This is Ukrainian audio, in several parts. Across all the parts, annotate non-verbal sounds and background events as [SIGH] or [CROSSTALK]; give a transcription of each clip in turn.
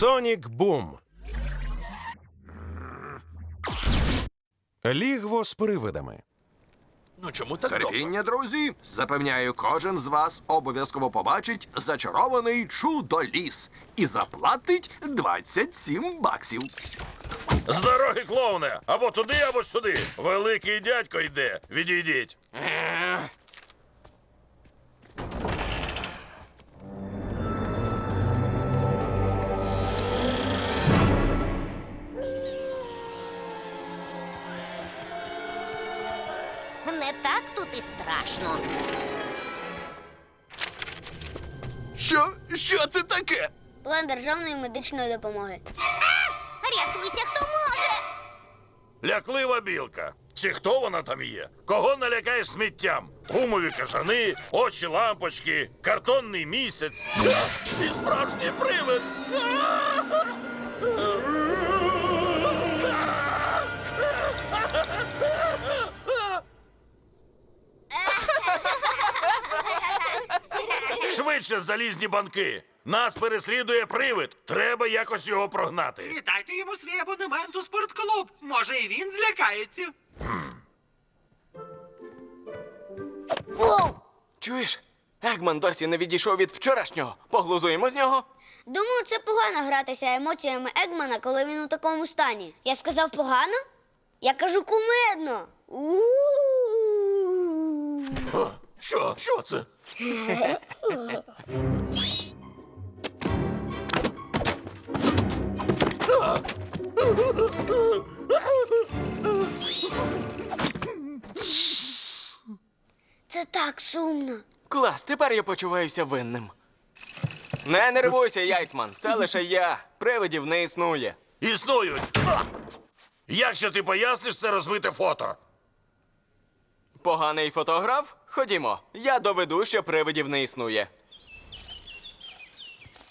Сонік Бум. Лігво з привидами. Ну чому так довго? Терпіння, друзі. Запевняю, кожен з вас обов'язково побачить зачарований чудо-ліс і заплатить 27 баксів. З дороги, клоуне! Або туди, або сюди. Великий дядько йде. Відійдіть. Не так тут і страшно. Що? Що це таке? План державної медичної допомоги. Рятуйся, хто може. Ляклива білка. Чи хто вона там є? Кого налякаєш сміттям? Гумові кажани, очі лампочки, картонний місяць. І справжній привид. Швидше залізні банки. Нас переслідує привид. Треба якось його прогнати. Віддайте йому свій абонемент у спортклуб. Може, і він злякається. Чуєш? Егман досі не відійшов від вчорашнього. Поглузуємо з нього. Думаю, це погано гратися емоціями Егмана, коли він у такому стані. Я сказав погано? Я кажу кумедно. У-у-у. Що? Що це? Це так сумно. Клас, тепер я почуваюся винним. Не нервуйся, Яйцман. Це лише я. Привидів не існує. Існують. Як ще ти поясниш це розмите фото? Поганий фотограф? Ходімо. Я доведу, що привидів не існує.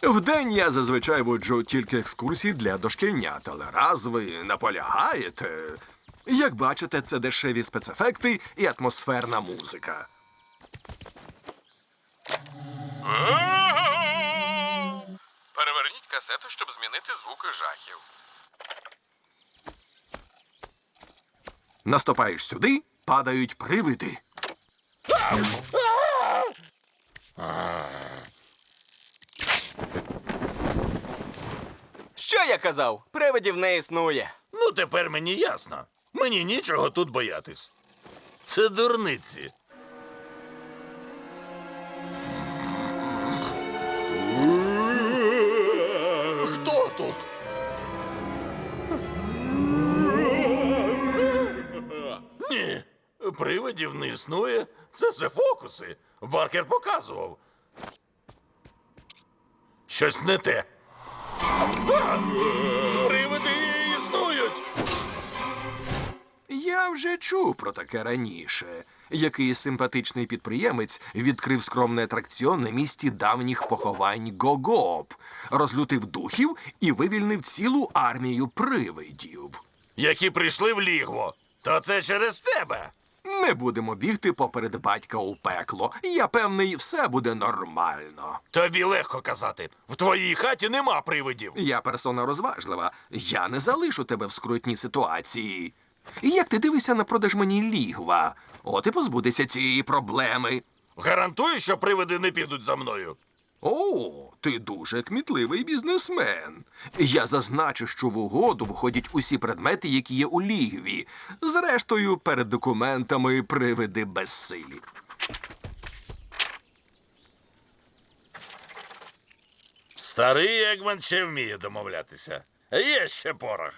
Вдень я зазвичай воджу тільки екскурсії для дошкільнят, але раз ви наполягаєте. Як бачите, це дешеві спецефекти і атмосферна музика. Переверніть касету, щоб змінити звуки жахів. Наступаєш сюди, падають привиди. Що я казав? Привидів не існує. Ну, тепер мені ясно. Мені нічого тут боятись. Це дурниці. Привидів не існує. Це все фокуси. Баркер показував. Щось не те. А! Привиди існують. Я вже чув про таке раніше. Якийсь симпатичний підприємець відкрив скромний атракціон на місці давніх поховань Гогоп, розлютив духів і вивільнив цілу армію привидів. які прийшли в лігво. То це через тебе. Не будемо бігти поперед батька у пекло. Я певний, все буде нормально. Тобі легко казати. В твоїй хаті нема привидів. Я персона розважлива. Я не залишу тебе в скрутній ситуації. Як ти дивишся на продаж мені лігва? От і позбудешся цієї проблеми. Гарантую, що привиди не підуть за мною. О, ти дуже кмітливий бізнесмен. Я зазначу, що в угоду входять усі предмети, які є у лігві. Зрештою, перед документами привиди безсилі. Старий Егман ще вміє домовлятися. Є ще порох.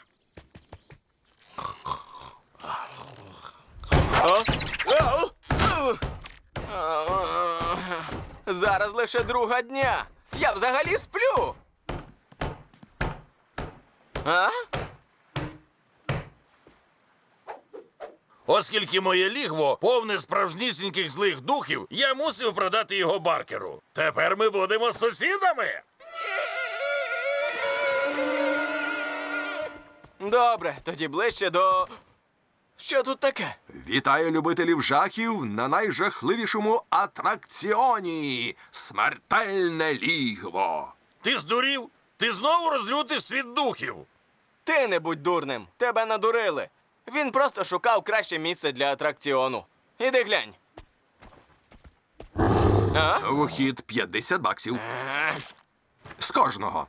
Зараз лише друга дня. Я взагалі сплю. А? Оскільки моє лігво повне справжнісіньких злих духів, я мусив продати його баркеру. Тепер ми будемо сусідами. Добре, тоді ближче до. Що тут таке? Вітаю любителів жахів на найжахливішому атракціоні смертельне лігво. Ти здурів? Ти знову розлютиш світ духів. Ти не будь дурним, тебе надурили. Він просто шукав краще місце для атракціону. Іди глянь. А? Вхід 50 баксів. З кожного.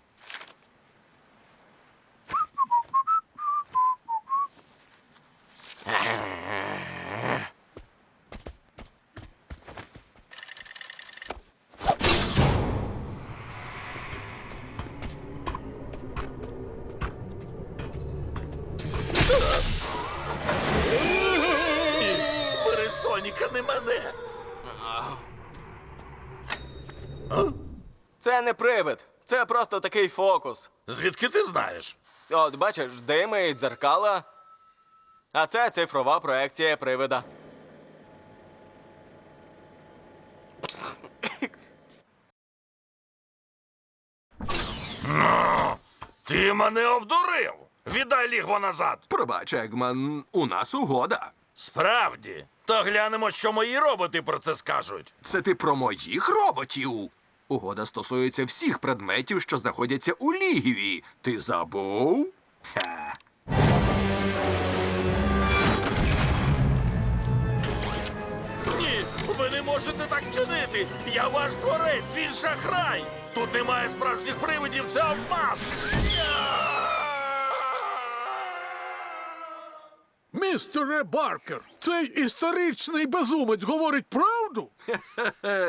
Соніка, не мене. Це не привид, це просто такий фокус. Звідки ти знаєш? От бачиш, дими і дзеркала. А це цифрова проекція привида. Ти мене обдурив. Віддай лігво назад. Пробач, Егман, у нас угода. Справді. То глянемо, що мої роботи про це скажуть. Це ти про моїх роботів. Угода стосується всіх предметів, що знаходяться у лігві. Ти забув? Ха. Ні, ви не можете так вчинити. Я ваш творець, він шахрай. Тут немає справжніх привидів, це обман. Містере Баркер, цей історичний безумець говорить правду?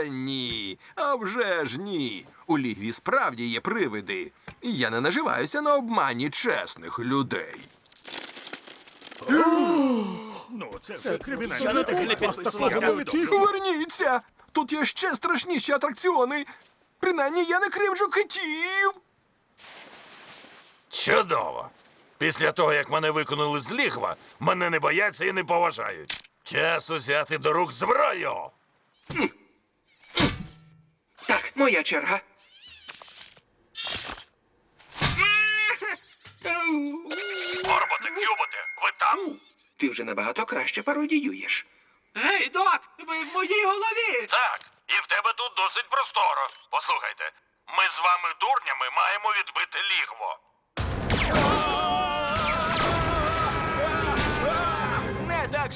Ні, а вже ж ні. У лігві справді є привиди. І я не наживаюся на обмані чесних людей. Верніться! Тут є ще страшніші атракціони. Принаймні я не кривджу китів. Чудово. Після того, як мене виконали з лігва, мене не бояться і не поважають. Час узяти до рук зброю. Так, моя черга. Орботе, кюботе, ви там? Ти вже набагато краще пародіюєш. Гей, док, ви в моїй голові. Так, і в тебе тут досить просторо. Послухайте, ми з вами дурнями маємо відбити лігво.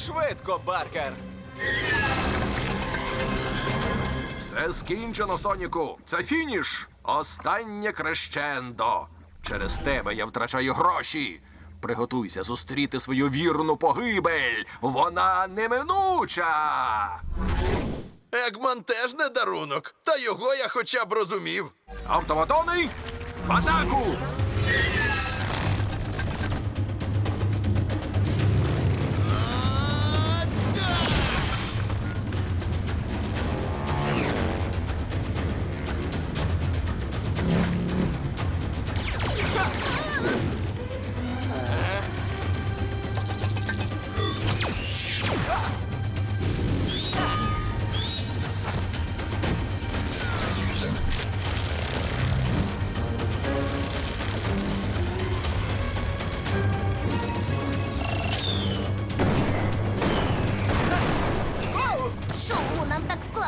Швидко, Баркер. Все скінчено, Соніку. Це фініш. Останнє крещендо. Через тебе я втрачаю гроші. Приготуйся зустріти свою вірну погибель. Вона неминуча. Егман теж не дарунок, та його я хоча б розумів. Автоматони в атаку!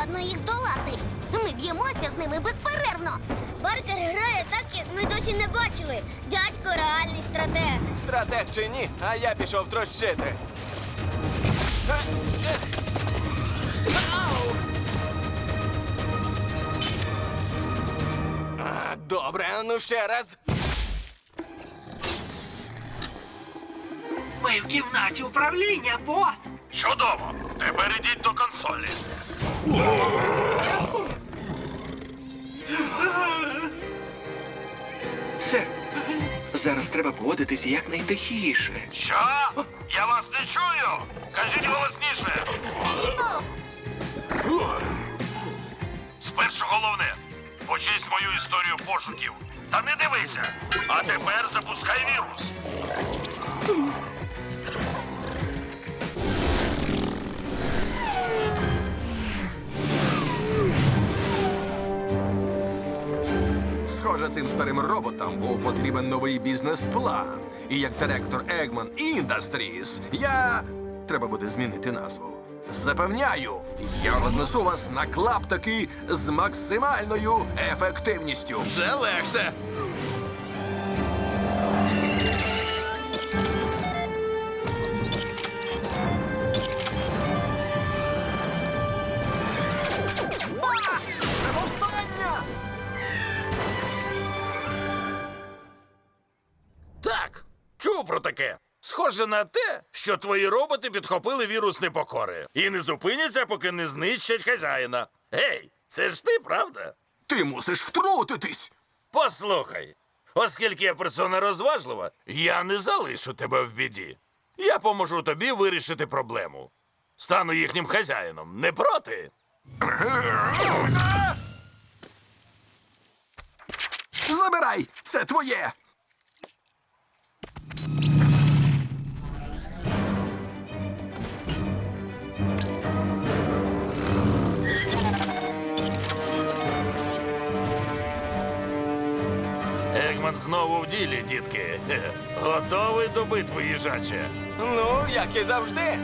Складно їх здолати? Ми б'ємося з ними безперервно. Баркер грає так, як ми досі не бачили. Дядько реальний стратег. Стратег чи ні, а я пішов трощити. А, Добре, ну ще раз. Ми в кімнаті управління, бос. Чудово! Тепер ідіть до консолі. Сер, зараз треба поводитися якнайтихіше. Що? Я вас не чую! Кажіть голосніше. Спершу головне. Почисть мою історію пошуків. Та не дивися. А тепер запускай вірус. Схоже, цим старим роботам був потрібен новий бізнес-план. І як директор Eggman Industries я. Треба буде змінити назву. Запевняю, я рознесу вас на клаптики з максимальною ефективністю. Вже легше. Схоже на те, що твої роботи підхопили вірус непокори і не зупиняться, поки не знищать хазяїна. Гей, це ж ти, правда? Ти мусиш втрутитись. Послухай, оскільки я персона розважлива, я не залишу тебе в біді. Я поможу тобі вирішити проблему. Стану їхнім хазяїном. Не проти? Забирай! Це твоє! Егман знову в ділі, дітки. [LAUGHS] Готовий до битви, їжаче. Ну, як і завжди.